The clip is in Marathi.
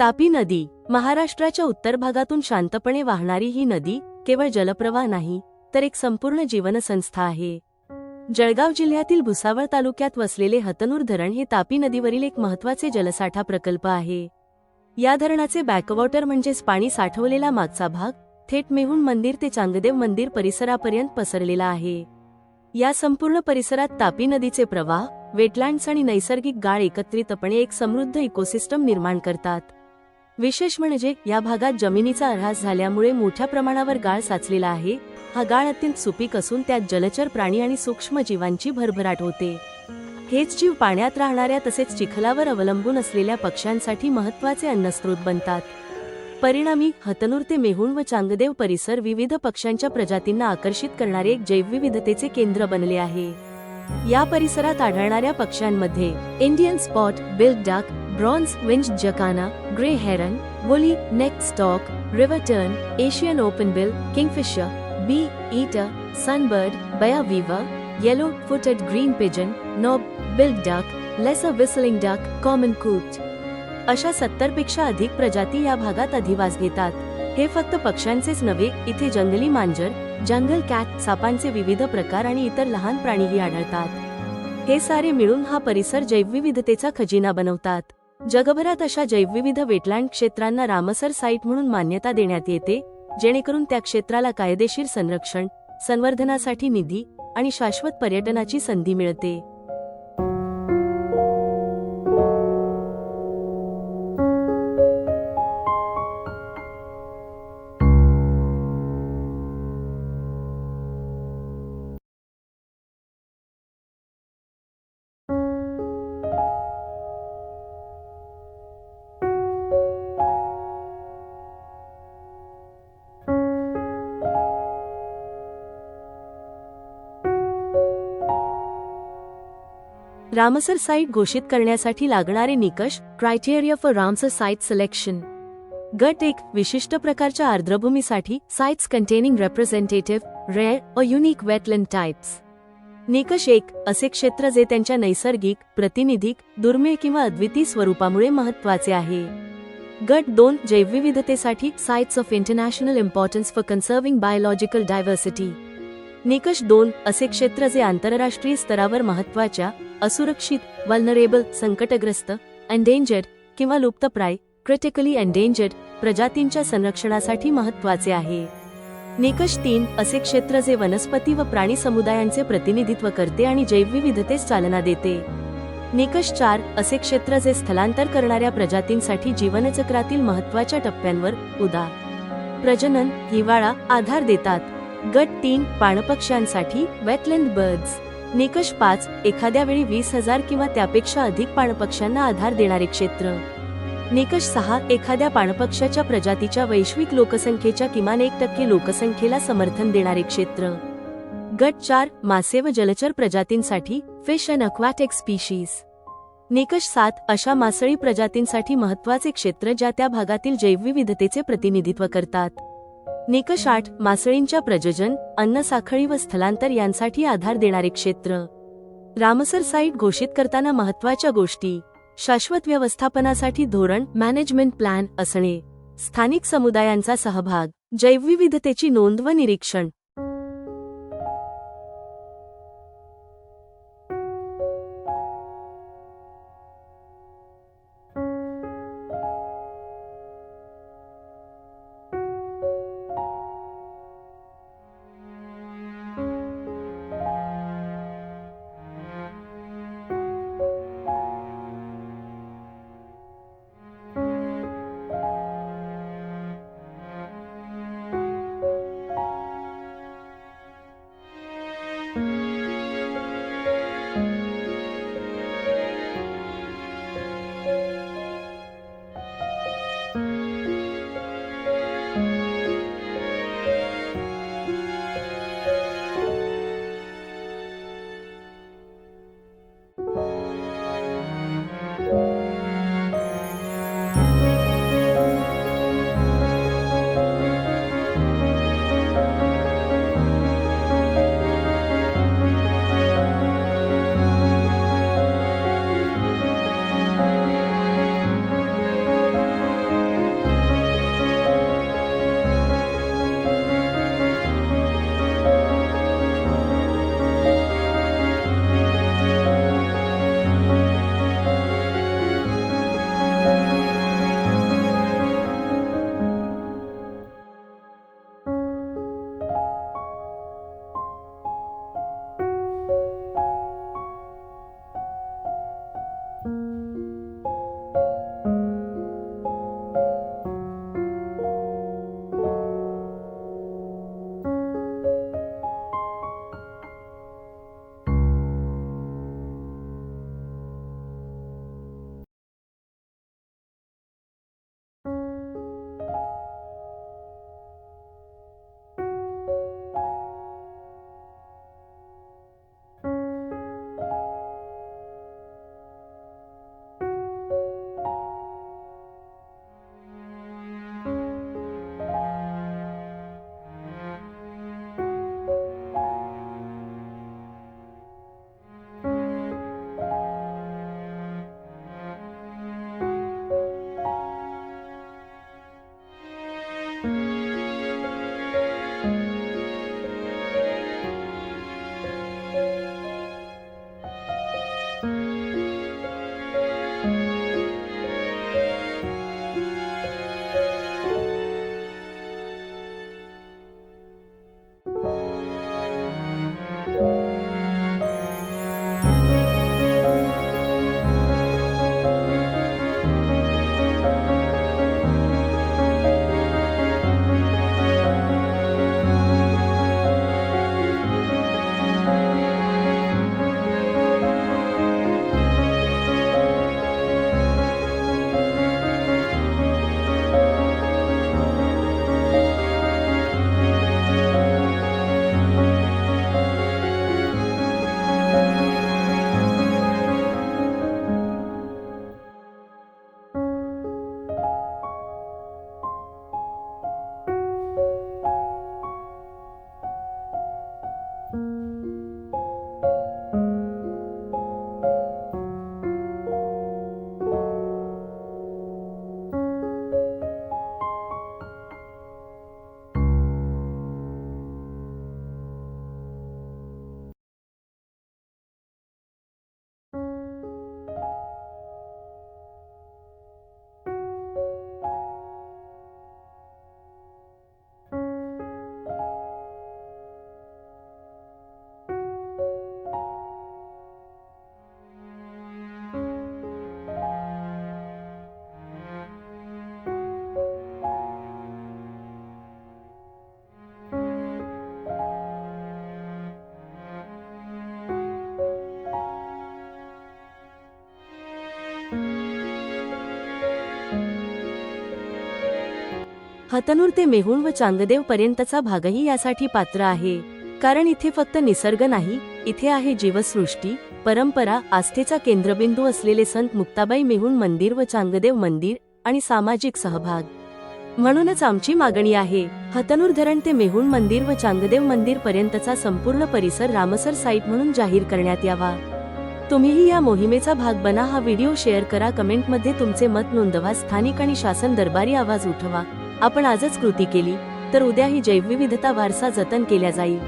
तापी नदी महाराष्ट्राच्या उत्तर भागातून शांतपणे वाहणारी ही नदी केवळ जलप्रवाह नाही तर एक संपूर्ण जीवनसंस्था आहे. जळगाव जिल्ह्यातील भुसावळ तालुक्यात वसलेले हतनूर धरण हे तापी नदीवरील एक महत्त्वाचे जलसाठा प्रकल्प आहे. या धरणाचे बॅकवॉटर म्हणजेच पाणी साठवलेला मागचा भाग थेट मेहून मंदिर ते चांगदेव मंदिर परिसरापर्यंत पसरलेला आहे. या संपूर्ण परिसरात तापी नदीचे प्रवाह वेटलँड्स आणि नैसर्गिक गाळ एकत्रितपणे एक समृद्ध इकोसिस्टम निर्माण करतात. विशेष म्हणजे या भागात जमिनीचा ऱ्हास झाल्यामुळे मोठ्या प्रमाणावर गाळ साचलेला आहे. हा गाळ अत्यंत सुपीक असून त्यात जलचर प्राणी आणि सूक्ष्म जीवांची भरभराट होते. हेच जीव पाण्यात राहणाऱ्या तसेच चिखलावर अवलंबून असलेल्या पक्ष्यांसाठी महत्त्वाचे अन्नस्रोत बनतात. परिणामी हतनूर ते मेहुण व चांगदेव परिसर विविध पक्ष्यांच्या प्रजातींना आकर्षित करणारे एक जैवविविधतेचे केंद्र बनले आहे. या परिसरात आढळणाऱ्या पक्ष्यांमध्ये Indian spot billed duck bronze winged jacana grey heron woolly necked stork river tern Asian open bill kingfisher bee eater sunbird baya weaver yellow footed green pigeon knob billed duck lesser whistling duck common coot अशा सत्तरपेक्षा अधिक प्रजाती या भागात अधिवास घेतात. हे फक्त पक्ष्यांचेच नव्हे इथे जंगली मांजर जंगल कॅट सापांचे विविध प्रकार आणि इतर लहान प्राणीही आढळतात. हे सारे मिळून हा परिसर जैवविविधतेचा खजिना बनवतात. जगभरात अशा जैवविविध वेटलँड क्षेत्रांना रामसर साईट म्हणून मान्यता देण्यात येते जेणेकरून त्या क्षेत्राला कायदेशीर संरक्षण संवर्धनासाठी निधी आणि शाश्वत पर्यटनाची संधी मिळते. रामसर साईट घोषित करण्यासाठी लागणारे निकष criteria for Ramsar site selection गट एक विशिष्ट प्रकारच्या आर्द्रभूमीसाठी sites containing representative rare a unique wetland types निकष एक असे क्षेत्र जे त्यांच्या नैसर्गिक प्रतिनिधिक दुर्मिळ किंवा अद्वितीय स्वरूपामुळे महत्त्वाचे आहे. गट दोन जैवविविधतेसाठी sites of international importance for conserving biological diversity निकष दोन असे क्षेत्र जे आंतरराष्ट्रीय स्तरावर महत्त्वाच्या असुरक्षित वल्नरेबल संकटग्रस्त अँडेंजर्ड किंवा लुप्तप्राय क्रिटिकली अँडेंजर्ड प्रजातींच्या संरक्षणासाठी महत्त्वाचे आहे. निकष तीन असे क्षेत्र जे वनस्पती व प्राणी समुदायांचे प्रतिनिधित्व करते आणि जैवविविधतेस चालना देते. निकष चार असे क्षेत्र जे स्थलांतर करणाऱ्या प्रजातींसाठी जीवनचक्रातील महत्त्वाच्या टप्प्यांवर उदा. प्रजनन हिवाळा आधार देतात. गट तीन पाणपक्ष्यांसाठी वेटलँड बर्ड्स निकष पाच एखाद्या वेळी वीस हजार किंवा त्यापेक्षा अधिक पाणपक्ष्यांना आधार देणारे क्षेत्र. निकष सहा एखाद्या पाणपक्ष्याच्या प्रजातीच्या वैश्विक लोकसंख्येच्या किमान एक टक्के लोकसंख्येला समर्थन देणारे क्षेत्र. गट चार मासे व जलचर प्रजातींसाठी फिश अँड अक्वॅटिक स्पीशीज निकष सात अशा मासळी प्रजातींसाठी महत्त्वाचे क्षेत्र ज्या त्या भागातील जैवविविधतेचे प्रतिनिधित्व करतात. निकष आठ मासळींच्या प्रजनन अन्न साखळी व स्थलांतर यांसाठी आधार देणारे क्षेत्र. रामसर साईट घोषित करताना महत्त्वाच्या गोष्टी. शाश्वत व्यवस्थापनासाठी धोरण मॅनेजमेंट प्लॅन असणे. स्थानिक समुदायांचा सहभाग. जैवविविधतेची नोंद व निरीक्षण. हतनूर ते मेहुण व चांगदेव पर्यंतचा भागही यासाठी पात्र आहे. कारण इथे फक्त निसर्ग नाही इथे आहे जीवसृष्टी परंपरा आस्थेचा केंद्रबिंदू असलेले संत मुक्ताबाई मेहुण मंदिर व चांगदेव मंदिर आणि सामाजिक सहभाग. म्हणूनच आमची मागणी आहे हतनूर धरण ते मेहुण मंदिर व चांगदेव मंदिर पर्यंतचा संपूर्ण परिसर रामसर साईट म्हणून जाहीर करण्यात यावा. तुम्हीही या मोहिमेचा भाग बना हा व्हिडिओ शेअर करा कमेंटमध्ये तुमचे मत नोंदवा स्थानिक आणि शासन दरबारी आवाज उठवा. आपण आजच कृती केली तर उद्याही जैवविविधता वारसा जतन केल्या जाईल.